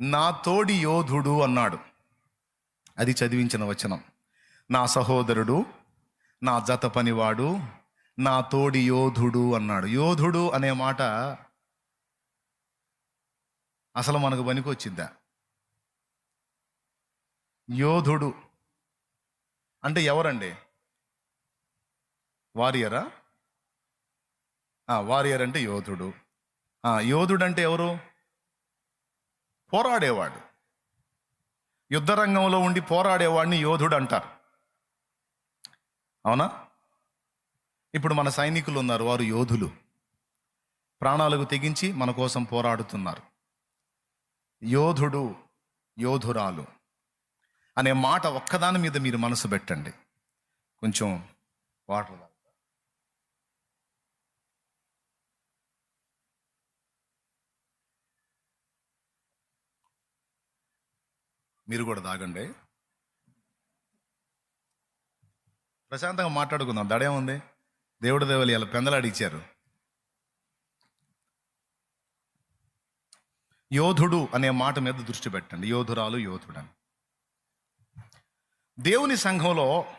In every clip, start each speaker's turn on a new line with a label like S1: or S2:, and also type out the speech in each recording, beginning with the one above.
S1: నా తోడి యోధుడు అన్నాడు. అది చదివించిన వచనం. నా సహోదరుడు నా జత పనివాడు నా తోడి యోధుడు అన్నాడు. యోధుడు అనే మాట అసలు మనకు పనికొచ్చిందా యోధుడు అంటే ఎవరండి? వారియరా? ఆ, వారియర్ అంటే యోధుడు. ఆ, యోధుడు అంటే ఎవరు? పోరాడేవాడు. యుద్ధరంగంలో ఉండి పోరాడేవాడిని యోధుడు అంటారు అవునా? ఇప్పుడు మన సైనికులు ఉన్నారు వారు యోధులు. ప్రాణాలకు తెగించి మన కోసం పోరాడుతున్నారు. యోధుడు యోధురాలు అనే మాట ఒక్కదాని మీద మీరు మనసు పెట్టండి. కొంచెం వాటర్ మీరు కూడా తాగండి. ప్రశాంతంగా మాట్లాడుకుందాం. దడేముంది దేవుడు దేవులు ఇలా పెందలాడిచ్చారు యోధుడు అనే మాట మీద దృష్టి పెట్టండి. యోధురాలు యోధుడని. దేవుని సంఘంలో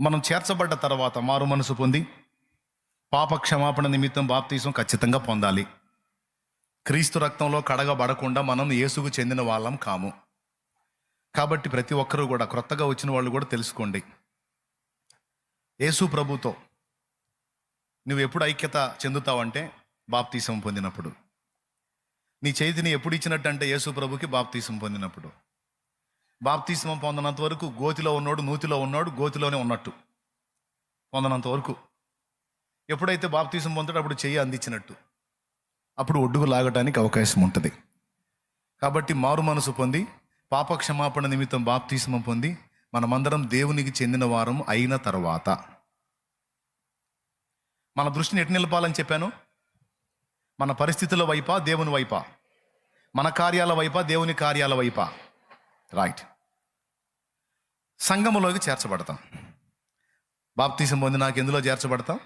S1: మనం చేర్చబడ్డ తర్వాత మారు మనసు పొంది పాప క్షమాపణ నిమిత్తం బాప్తీసం ఖచ్చితంగా పొందాలి. క్రీస్తు రక్తంలో కడగబడకుండా మనం యేసుకు చెందిన వాళ్ళం కాము. కాబట్టి ప్రతి ఒక్కరూ కూడా క్రొత్తగా వచ్చిన వాళ్ళు కూడా తెలుసుకోండి. యేసు ప్రభుతో నువ్వు ఎప్పుడు ఐక్యత చెందుతావంటే బాప్తీసం పొందినప్పుడు. నీ చేతిని ఎప్పుడు ఇచ్చినట్టు అంటే యేసు ప్రభుకి బాప్తీసం పొందినప్పుడు. బాప్తీసం పొందినంత వరకు గోతిలో ఉన్నాడు నూతిలో ఉన్నాడు గోతిలోనే ఉన్నట్టు పొందనంత వరకు. ఎప్పుడైతే బాప్తీసం పొందాడో అప్పుడు చెయ్యి అందించినట్టు. అప్పుడు ఒడ్డుకు లాగడానికి అవకాశం ఉంటుంది. కాబట్టి మారు మనసు పొంది పాప క్షమాపణ నిమిత్తం బాప్తీసం పొంది మనమందరం దేవునికి చెందిన వారం అయిన తర్వాత. మన దృష్టిని ఎటు నిలపాలని చెప్పాను? మన పరిస్థితుల వైపా దేవుని వైపా? మన కార్యాల వైపా దేవుని కార్యాల వైపా? రైట్ సంఘములోకి చేర్చబడతాం. బాప్తీసం పొంది నాకు ఎందులో చేర్చబడతాం?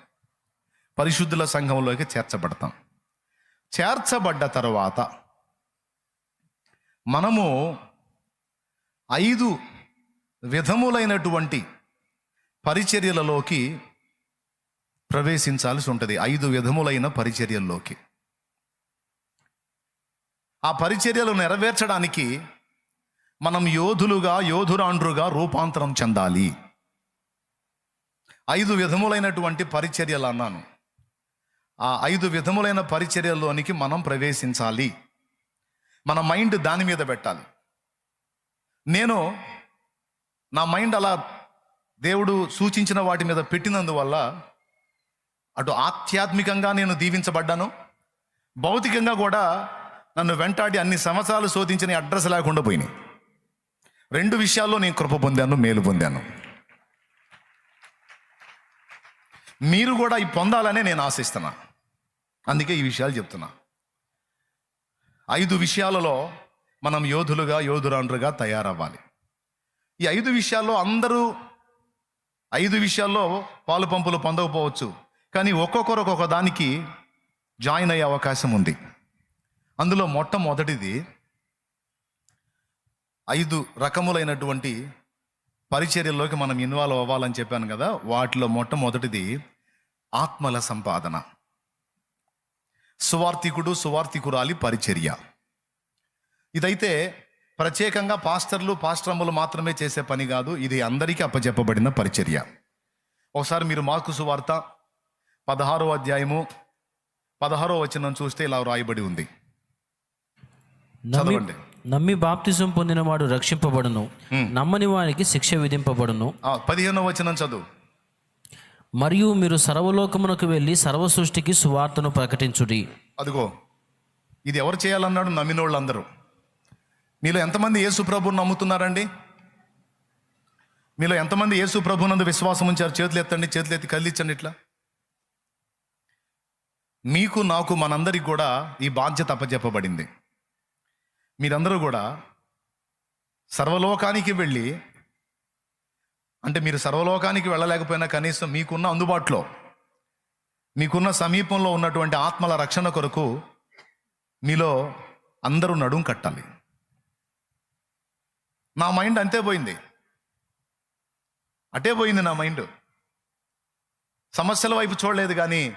S1: పరిశుద్ధుల సంఘంలోకి చేర్చబడతాం. చేర్చబడ్డ తర్వాత మనము ఐదు విధములైనటువంటి పరిచర్యలలోకి ప్రవేశించాల్సి ఉంటుంది. ఐదు విధములైన పరిచర్యల్లోకి. ఆ పరిచర్యలు నెరవేర్చడానికి మనం యోధులుగా యోధురాండ్రుగా రూపాంతరం చెందాలి. ఐదు విధములైనటువంటి పరిచర్యలు అన్నాను. ఆ ఐదు విధములైన పరిచర్యల్లోనికి మనం ప్రవేశించాలి. మన మైండ్ దాని మీద పెట్టాలి. నేను నా మైండ్ అలా దేవుడు సూచించిన వాటి మీద పెట్టినందువల్ల అటు ఆధ్యాత్మికంగా నేను దీవించబడ్డాను. భౌతికంగా కూడా నన్ను వెంటాడి అన్ని సంవత్సరాలు శోధించిన అడ్రస్ లేకుండా పోయినాయి. రెండు విషయాల్లో నేను కృప పొందాను మేలు పొందాను. మీరు కూడా ఈ పొందాలనే నేను ఆశిస్తున్నా. అందుకే ఈ విషయాలు చెప్తున్నా. ఐదు విషయాలలో మనం యోధులుగా యోధురాండ్రుగా తయారవ్వాలి. ఈ ఐదు విషయాల్లో అందరూ ఐదు విషయాల్లో పాలు పంపులు పొందకపోవచ్చు. కానీ ఒక్కొక్కరు ఒక్కొక్క దానికి జాయిన్ అయ్యే అవకాశం ఉంది. అందులో మొట్టమొదటిది ఐదు రకములైనటువంటి పరిచర్యల్లోకి మనం ఇన్వాల్వ్ అవ్వాలని చెప్పాను కదా వాటిలో మొట్టమొదటిది ఆత్మల సంపాదన. సువార్థికుడు సువార్థికురాలి పరిచర్య. ఇదైతే ప్రత్యేకంగా పాస్టర్లు పాస్టరమ్మలు మాత్రమే చేసే పని కాదు ఇది అందరికీ అప్పచెప్పబడిన పరిచర్య. ఒకసారి మీరు మార్కు సువార్త పదహారో అధ్యాయము పదహారో వచనం చూస్తే ఇలా రాయబడి ఉంది.
S2: నమ్మి
S1: చదవండి.
S2: నమ్మి బాప్తిజం పొందినవాడు రక్షింపబడును. నమ్మని వారికి శిక్ష విధింపబడును.
S1: పదిహేనో వచనం చదువు.
S2: మరియు మీరు సర్వలోకమునకు వెళ్ళి సర్వ సృష్టికి సువార్తను ప్రకటించుడి.
S1: అదిగో ఇది ఎవరు చేయాలన్నాడు? నమ్మిన వాళ్ళందరూ మీలో ఎంతమంది యేసు ప్రభుని నమ్ముతున్నారండి? మీలో ఎంతమంది యేసు ప్రభునందు విశ్వాసం ఉంచారు? చేతులు ఎత్తండి చేతులు ఎత్తి కదిలించండి ఇట్లా. మీకు నాకు మనందరికి కూడా ఈ బాధ్యత అప్పచెప్పబడింది మీరందరూ కూడా సర్వలోకానికి వెళ్ళి అంటే మీరు సర్వలోకానికి వెళ్ళలేకపోయినా కనీసం మీకున్న అందుబాటులో మీకున్న సమీపంలో ఉన్నటువంటి ఆత్మల రక్షణ కొరకు మీలో అందరూ నడుం కట్టాలి. నా మైండ్ అంతే పోయింది. అటే పోయింది నా మైండ్. సమస్యల వైపు చూడలేదు కానీ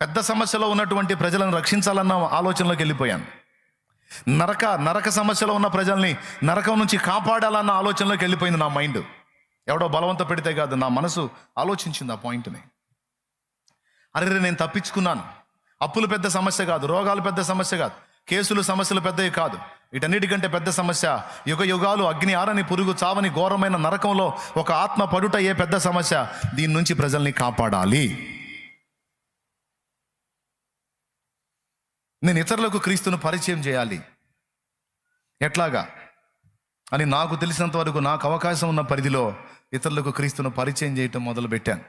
S1: పెద్ద సమస్యలో ఉన్నటువంటి ప్రజలను రక్షించాలన్న ఆలోచనలోకి వెళ్ళిపోయాను. నరక నరక సమస్యలో ఉన్న ప్రజల్ని నరకం నుంచి కాపాడాలన్న ఆలోచనలోకి వెళ్ళిపోయింది నా మైండ్. ఎవడో బలవంత పెడితే కాదు నా మనసు ఆలోచించింది ఆ పాయింట్ని. అరే నేను తప్పించుకున్నాను. అప్పులు పెద్ద సమస్య కాదు రోగాలు పెద్ద సమస్య కాదు. కేసులు సమస్యలు పెద్దవి కాదు. వీటన్నిటికంటే పెద్ద సమస్య యుగ యుగాలు అగ్ని ఆరని పురుగు చావని ఘోరమైన నరకంలో ఒక ఆత్మ పడుట ఏ పెద్ద సమస్య. దీని నుంచి ప్రజల్ని కాపాడాలి. నేను ఇతరులకు క్రీస్తును పరిచయం చేయాలి. ఎట్లాగా? అని నాకు తెలిసినంత వరకు నాకు అవకాశం ఉన్న పరిధిలో ఇతరులకు క్రీస్తును పరిచయం చేయటం మొదలుపెట్టాను.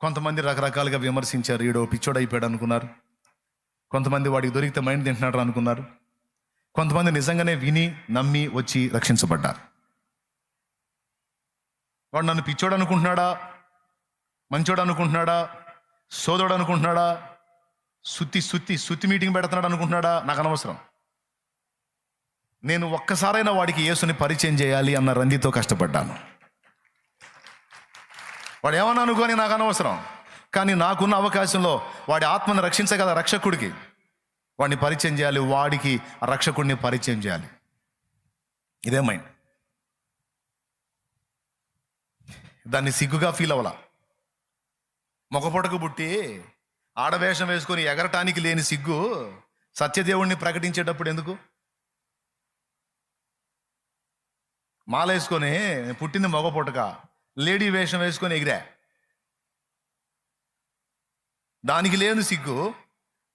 S1: కొంతమంది రకరకాలుగా విమర్శించారు ఈడో పిచ్చోడైపోయాడు అనుకున్నారు. కొంతమంది వాడికి దొరికితే మైండ్ తింటున్నాడు అనుకున్నారు. కొంతమంది నిజంగానే విని నమ్మి వచ్చి రక్షించబడ్డారు. వాడు నన్ను పిచ్చోడు అనుకుంటున్నాడా? మంచోడు అనుకుంటున్నాడా? సోదోడు అనుకుంటున్నాడా? సుత్తి సుత్తి సుత్తి మీటింగ్ పెడుతున్నాడు అనుకుంటున్నాడా? నాకు అనవసరం. నేను ఒక్కసారైనా వాడికి యేసుని పరిచయం చేయాలి అన్న రందితో కష్టపడ్డాను. వాడు ఏమన్నా అనుకోని నాకు అనవసరం. కానీ నాకున్న అవకాశంలో వాడి ఆత్మను రక్షించగల రక్షకుడికి వాడిని పరిచయం చేయాలి వాడికి ఆ రక్షకుడిని పరిచయం చేయాలి. ఇదే మైండ్. దాన్ని సిగ్గుగా ఫీల్ అవ్వాల. మొగపొటకు పుట్టి ఆడవేషం వేసుకొని ఎగరటానికి లేని సిగ్గు సత్యదేవుణ్ణి ప్రకటించేటప్పుడు ఎందుకు? మాల వేసుకొని పుట్టింది మగ పుట్టక లేడీ వేషం వేసుకొని ఎగిరా. దానికి లేని సిగ్గు.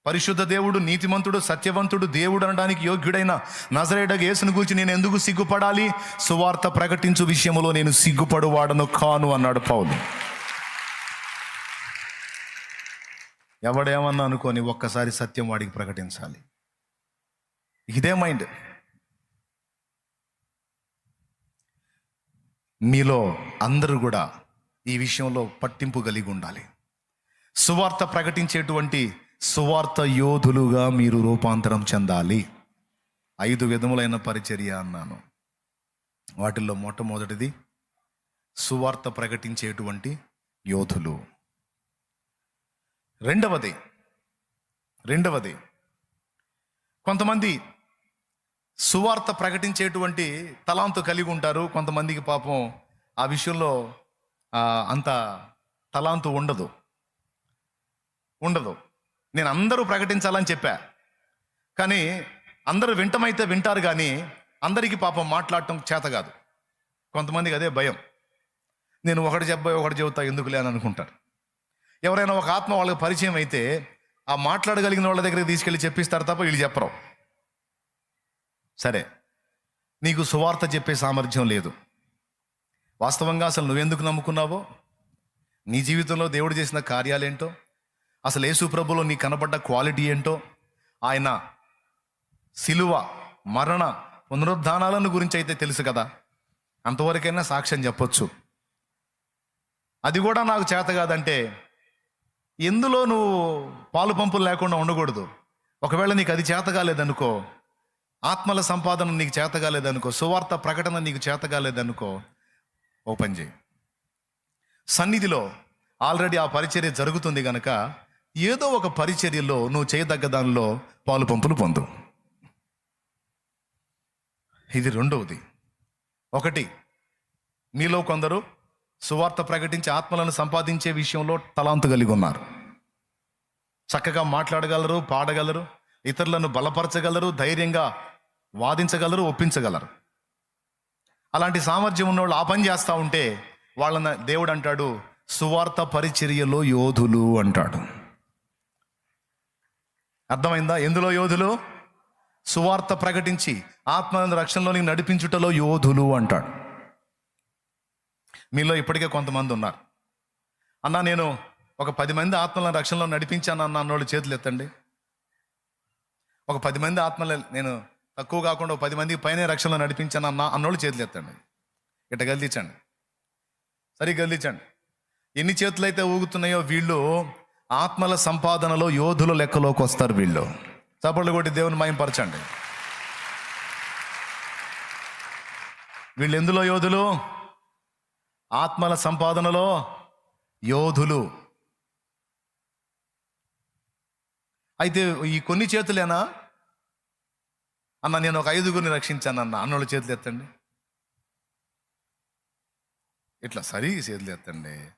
S1: పరిశుద్ధ దేవుడు నీతిమంతుడు సత్యవంతుడు దేవుడు అనడానికి యోగ్యుడైన నజరేడ యేసును గురించి నేను ఎందుకు సిగ్గుపడాలి? సువార్త ప్రకటించు విషయంలో నేను సిగ్గుపడువాడను కాను అన్నాడు పౌలు. ఎవడేమన్నా అనుకొని ఒక్కసారి సత్యం వాడికి ప్రకటించాలి. ఇదే మైండ్. మీలో అందరూ కూడా ఈ విషయంలో పట్టింపు కలిగి ఉండాలి. సువార్త ప్రకటించేటువంటి సువార్త యోధులుగా మీరు రూపాంతరం చెందాలి. ఐదు విధములైన పరిచర్య అన్నాను. వాటిల్లో మొట్టమొదటిది సువార్త ప్రకటించేటువంటి యోధులు. రెండవది రెండవది కొంతమంది సువార్త ప్రకటించేటువంటి తలాంతు కలిగి ఉంటారు. కొంతమందికి పాపం ఆ విషయంలో అంత తలాంతు ఉండదు. ఉండదు. నేను అందరూ ప్రకటించాలని చెప్పా. కానీ అందరూ వింటమైతే వింటారు కానీ అందరికీ పాపం మాట్లాడటం చేత కాదు. కొంతమందికి అదే భయం. నేను ఒకటి చెప్పబోయి ఒకటి చెబుతా ఎందుకు లేని అనుకుంటారు. ఎవరైనా ఒక ఆత్మ వాళ్ళకి పరిచయం అయితే ఆ మాట్లాడగలిగిన వాళ్ళ దగ్గరికి తీసుకెళ్ళి చెప్పిస్తారు తప్ప వీళ్ళు చెప్పరు. సరే నీకు సువార్త చెప్పే సామర్థ్యం లేదు. వాస్తవంగా అసలు నువ్వెందుకు నమ్ముకున్నావో? నీ జీవితంలో దేవుడు చేసిన కార్యాలేంటో? అసలు యేసు ప్రభులో నీ కనబడ్డ క్వాలిటీ ఏంటో? ఆయన సిలువ మరణ పునరుద్ధానాలను గురించి అయితే తెలుసు కదా. అంతవరకైనా సాక్ష్యం చెప్పొచ్చు. అది కూడా నాకు చేత కాదంటే ఎందులో నువ్వు పాలు పంపులు లేకుండా ఉండకూడదు? ఒకవేళ నీకు అది చేత కాలేదనుకో ఆత్మల సంపాదన నీకు చేత కాలేదనుకో సువార్త ప్రకటన నీకు చేత కాలేదనుకో ఓపెన్ చేయి. సన్నిధిలో ఆల్రెడీ ఆ పరిచర్య జరుగుతుంది కనుక ఏదో ఒక పరిచర్యలో నువ్వు చేయదగ్గ దానిలో పాలు పంపులు పొందు. ఇది రెండవది. ఒకటి మీలో కొందరు సువార్త ప్రకటించి ఆత్మలను సంపాదించే విషయంలో తలాంతు కలిగి ఉన్నారు. చక్కగా మాట్లాడగలరు పాడగలరు ఇతరులను బలపరచగలరు ధైర్యంగా వాదించగలరు ఒప్పించగలరు. అలాంటి సామర్థ్యం ఉన్నవాళ్ళు ఆ పని చేస్తూ ఉంటే వాళ్ళని దేవుడు అంటాడు సువార్త పరిచర్యలో యోధులు అంటాడు. అర్థమైందా? ఎందులో యోధులు? సువార్త ప్రకటించి ఆత్మ రక్షణలోని నడిపించుటలో యోధులు అంటాడు. మీలో ఇప్పటికే కొంతమంది ఉన్నారు. అన్నా నేను ఒక పది మంది ఆత్మలను రక్షణలో నడిపించాను అన్న అన్నోళ్ళు చేతులు ఎత్తండి. ఒక పది మంది ఆత్మలు నేను తక్కువ కాకుండా ఒక పది మందికి పైన రక్షణలో నడిపించాను అన్న అన్నోళ్ళు చేతులు ఎత్తండి. ఇట గల్దించండి సరి గల్దించండి ఎన్ని చేతులు అయితే ఊగుతున్నాయో వీళ్ళు ఆత్మల సంపాదనలో యోధుల లెక్కలోకి వస్తారు వీళ్ళు. చప్పట్లు కొట్టి దేవుని మయంపరచండి వీళ్ళు ఎందులో యోధులు? ఆత్మల సంపాదనలో యోధులు. అయితే ఈ కొన్ని చేతులేనా? అన్న నేను ఒక ఐదుగురిని రక్షించాను అన్న అన్నోళ్ళ చేతులు ఎత్తండి. ఇట్లా సరి చేతులు ఎత్తండి.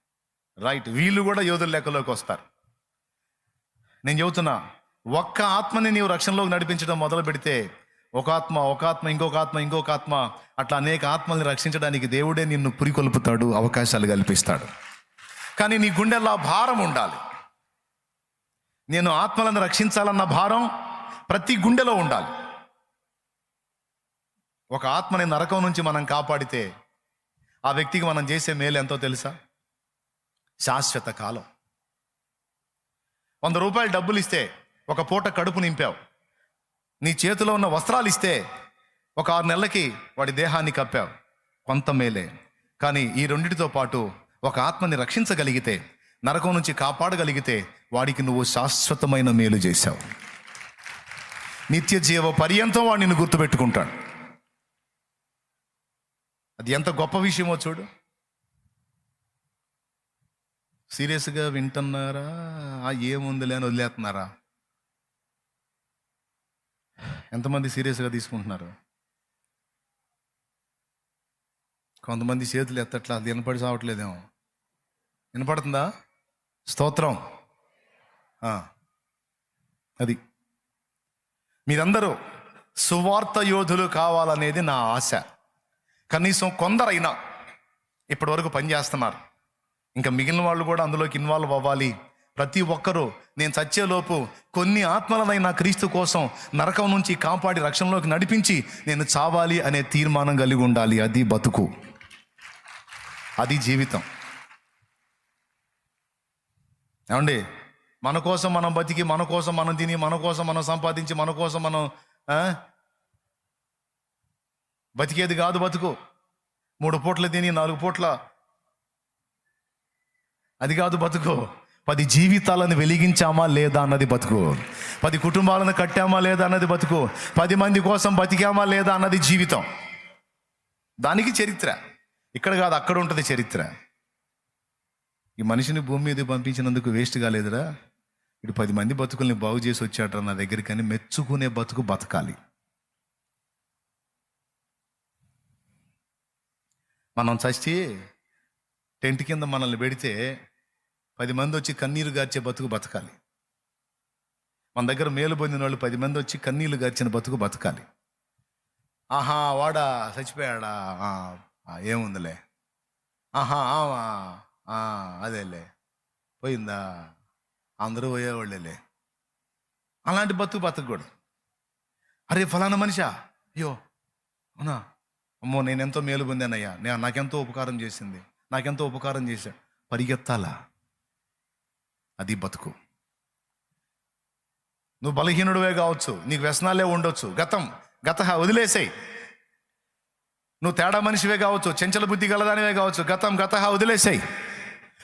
S1: రైట్ వీళ్ళు కూడా యోధుల లెక్కలోకి వస్తారు. నేను చెబుతున్నా ఒక్క ఆత్మని నీవు రక్షణలోకి నడిపించడం మొదలు పెడితే ఒక ఆత్మ ఒక ఆత్మ ఇంకొక ఆత్మ ఇంకొక ఆత్మ అట్లా అనేక ఆత్మల్ని రక్షించడానికి దేవుడే నిన్ను పురికొల్పుతాడు అవకాశాలు కల్పిస్తాడు. కానీ నీ గుండెల్లో భారం ఉండాలి. నేను ఆత్మలను రక్షించాలన్న భారం ప్రతి గుండెలో ఉండాలి. ఒక ఆత్మని నరకం నుంచి మనం కాపాడితే ఆ వ్యక్తికి మనం చేసే మేలు ఎంతో తెలుసా? శాశ్వత కాలం. వంద రూపాయలు డబ్బులు ఇస్తే ఒక పూట కడుపు నింపావు. నీ చేతిలో ఉన్న వస్త్రాలు ఇస్తే ఒక ఆరు నెలలకి వాడి దేహాన్ని కప్పావు. కొంత మేలే. కానీ ఈ రెండిటితో పాటు ఒక ఆత్మని రక్షించగలిగితే నరకం నుంచి కాపాడగలిగితే వాడికి నువ్వు శాశ్వతమైన మేలు చేశావు. నిత్య జీవ పర్యంతం వాడు నిన్ను గుర్తుపెట్టుకుంటాడు. అది ఎంత గొప్ప విషయమో చూడు. సీరియస్గా వింటున్నారా? ఆ ఏముందిలే అని వదిలేస్తున్నారా? ఎంతమంది సీరియస్గా తీసుకుంటున్నారు? కొంతమంది చేతులు ఎత్తట్లా అది వినపడి సావట్లేదేమో వినపడుతుందా? స్తోత్రం. అది. మీరందరూ సువార్త యోధులు కావాలనేది నా ఆశ. కనీసం కొందరైనా ఇప్పటివరకు పనిచేస్తున్నారు. ఇంకా మిగిలిన వాళ్ళు కూడా అందులోకి ఇన్వాల్వ్ అవ్వాలి. ప్రతి ఒక్కరూ నేను చచ్చేలోపు కొన్ని ఆత్మలనైనా క్రీస్తు కోసం నరకం నుంచి కాపాడి రక్షణలోకి నడిపించి నేను చావాలి అనే తీర్మానం కలిగి ఉండాలి. అది బతుకు. అది జీవితం. ఏమండి? మన కోసం మనం బతికి మన కోసం మనం తిని మన కోసం మనం సంపాదించి మన కోసం మనం బతికేది కాదు బతుకు. మూడు పూట్ల తిని నాలుగు పూట్ల అది కాదు బతుకు. పది జీవితాలను వెలిగించామా లేదా అన్నది బతుకు. పది కుటుంబాలను కట్టామా లేదా అన్నది బతుకు. పది మంది కోసం బతికామా లేదా అన్నది జీవితం. దానికి చరిత్ర. ఇక్కడ కాదు అక్కడ ఉంటుంది చరిత్ర. ఈ మనిషిని భూమి మీద పంపించినందుకు వేస్ట్ కాలేదురా ఇటు పది మంది బతుకుల్ని బాగు చేసి వచ్చాడు నా దగ్గరికి మెచ్చుకునే బతుకు బతకాలి. మనం చచ్చి టెంట్ కింద మనల్ని పెడితే పది మంది వచ్చి కన్నీరు గార్చే బతుకు బతకాలి. మన దగ్గర మేలు పొందిన వాళ్ళు పది మంది వచ్చి కన్నీళ్ళు గార్చిన బతుకు బతకాలి. ఆహా వాడా చచ్చిపోయాడా? ఏముందిలే. ఆహా ఆవా, ఆ, అదేలే. పోయిందా? అందరూ పోయేవాళ్ళేలే. అలాంటి బతుకు బతకూడదు అరే ఫలానా మనిషా? అయ్యో అవునా? అమ్మో నేను ఎంతో మేలు పొందానయ్యా. నేను నాకెంతో ఉపకారం చేసింది. నాకెంతో ఉపకారం చేశా పరిగెత్తాలా? అది బతుకు. నువ్వు బలహీనుడివే కావచ్చు నీకు వ్యసనాలే ఉండొచ్చు. గతం గత వదిలేసేయి. నువ్వు తేడా మనిషివే కావచ్చు చెంచల బుద్ధి గలదానివే కావచ్చు. గతం గత వదిలేసేయి.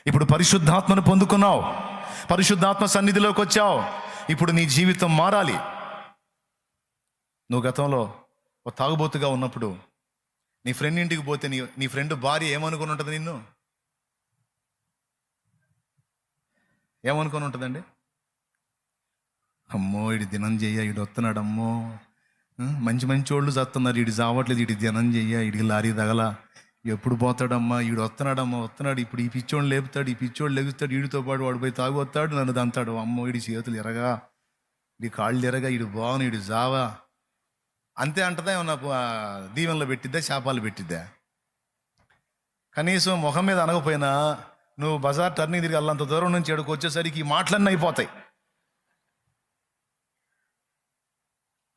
S1: ఇప్పుడు పరిశుద్ధాత్మను పొందుకున్నావు. పరిశుద్ధాత్మ సన్నిధిలోకి వచ్చావు. ఇప్పుడు నీ జీవితం మారాలి. నువ్వు గతంలో ఒక తాగుబోతుగా ఉన్నప్పుడు నీ ఫ్రెండ్ ఇంటికి పోతే నీ నీ ఫ్రెండ్ భార్య ఏమనుకుని ఉంటుంది నిన్ను? ఏమనుకొని ఉంటుందండి? అమ్మో ఇడి దినం చెయ్య ఇడు వస్తున్నాడు అమ్మో మంచి మంచి వాళ్ళు చస్తున్నారు ఇడి చావట్లేదు ఇడి దినం చెయ్య ఇడికి లారీ తగల. ఎప్పుడు పోతాడమ్మా? ఈడు వస్తున్నాడమ్మా వస్తున్నాడు ఇప్పుడు ఈ పిచ్చోడు లేపుతాడు ఈ పిచ్చోడు లెగుస్తాడు ఈడితో పాటు వాడు పోయి తాగు వస్తాడు నన్ను దంతాడు. అమ్మో ఇడి చేతులు ఎరగా. ఇడి కాళ్ళు ఎరగా ఇడు బాగుని ఇడు జావా. అంతే అంటదా ఏమన్నా దీవెనలో పెట్టిద్దా శాపాలు పెట్టిద్దా? కనీసం ముఖం మీద అనకపోయినా నువ్వు బజార్ టర్నింగ్ తిరిగి అల్లంత దూరం నుంచి ఎక్కడికి వచ్చేసరికి ఈ మాటలన్నీ అయిపోతాయి.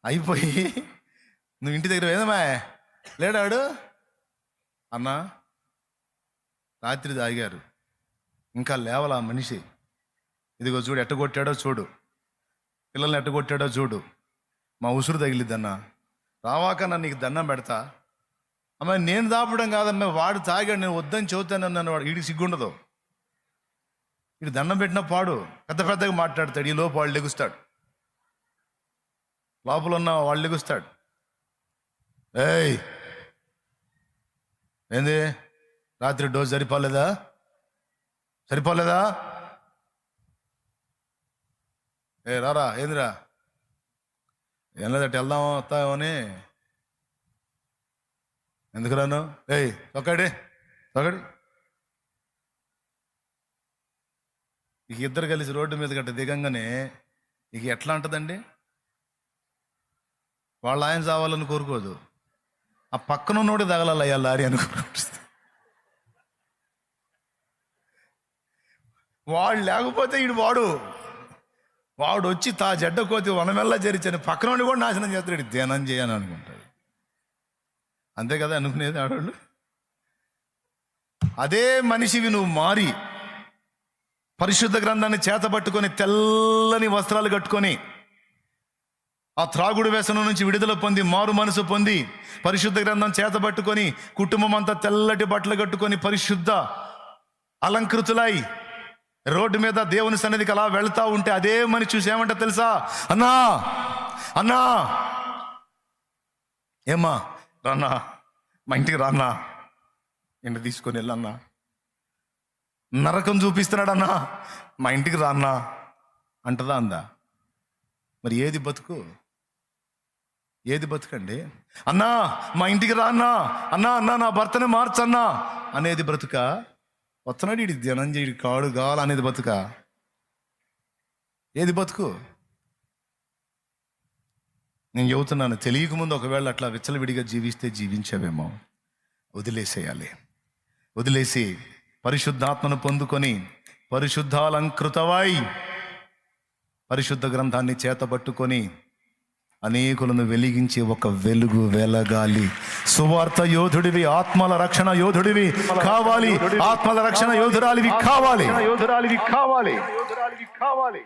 S1: అయిపోయి నువ్వు ఇంటి దగ్గర ఏదమ్మా లేడాడు? అన్నా రాత్రి తాగారు. ఇంకా లేవలా ఆ మనిషి? ఇదిగో చూడు ఎట్టగొట్టాడో చూడు. పిల్లల్ని ఎట్టగొట్టాడో చూడు. మా ఉసురు తగిలిద్దన్నా. రావాకన్నా నీకు దండం పెడతా. అమ్మాయి నేను దాపడం కాదమ్మా వాడు తాగాడు నేను వద్దని చెబుతానన్నాను వాడు వీడికి సిగ్గుండదు. ఇటు దండం పెట్టిన పాడు. పెద్ద పెద్దగా మాట్లాడతాడు. ఈ లోపు వాళ్ళు లెగుస్తాడు. లోపల ఉన్న వాళ్ళు ఎగుస్తాడు ఏయ్! ఏంది? రాత్రి డోస్ సరిపోలేదా? సరిపోలేదా? ఏ రారా ఏందిరా? ఏం లేదట వెళ్దాం వస్తామని ఎందుకు రాను? ఏయ్ ఒక్కడి ఒక్కడి ఇక ఇద్దరు కలిసి రోడ్డు మీద గట్ట దిగంగానే ఇక ఎట్లా ఉంటుందండి వాళ్ళ ఆయన చావాలని కోరుకోదు. ఆ పక్కన ఉన్నోడి తగలాలి అయ్యా లారీ అనుకుంటుంది వాడు లేకపోతే ఈడు వాడు వాడు వచ్చి తా జడ్డ కోతి వనమెల్లా జరిచాను పక్కన కూడా నాశనం చేస్తాడు. ధ్యానం చేయని అనుకుంటాడు. అంతే కదా అనుకునేది ఆడవాళ్ళు అదే మనిషివి నువ్వు మారి పరిశుద్ధ గ్రంథాన్ని చేతబట్టుకొని తెల్లని వస్త్రాలు కట్టుకొని ఆ త్రాగుడు వ్యసనం నుంచి విడుదల పొంది మారు మనసు పొంది పరిశుద్ధ గ్రంథం చేతబట్టుకొని కుటుంబం అంతా తెల్లటి బట్టలు కట్టుకొని పరిశుద్ధ అలంకృతులై రోడ్డు మీద దేవుని సన్నిధికి అలా వెళ్తా ఉంటే అదే మనిషి చూసి ఏమంటా తెలుసా? అన్నా! అన్నా! ఏమ్మా? రాన్నా! మా ఇంటికి రాన్నా! నిన్ను తీసుకొని వెళ్ళన్నా! నరకం చూపిస్తున్నాడన్నా. మా ఇంటికి రాన్నా అంటదా అందా? మరి ఏది బతుకు? ఏది బతుకండి? అన్నా మా ఇంటికి రా అన్నా. అన్నా అన్నా నా భర్తని మార్చన్నా అనేది బ్రతుక? వస్తున్నాడు ఇడి ధనంజయుడి కాడు కావాలి అనేది బతుక? ఏది బతుకు? నేను చెబుతున్నాను తెలియక ముందు ఒకవేళ అట్లా విచ్చలవిడిగా జీవిస్తే జీవించావేమో. వదిలేసేయాలి. వదిలేసి పరిశుద్ధాత్మను పొందుకొని పరిశుద్ధాలంకృతవై పరిశుద్ధ గ్రంథాన్ని చేతబట్టుకొని అనేకులను వెలిగించి ఒక వెలుగు వెలగాలి. సువార్త యోధుడివి ఆత్మల రక్షణ యోధుడివి కావాలి. ఆత్మల రక్షణ యోధురాలివి కావాలి. యోధురాలివి కావాలి యోధురాలివి కావాలి.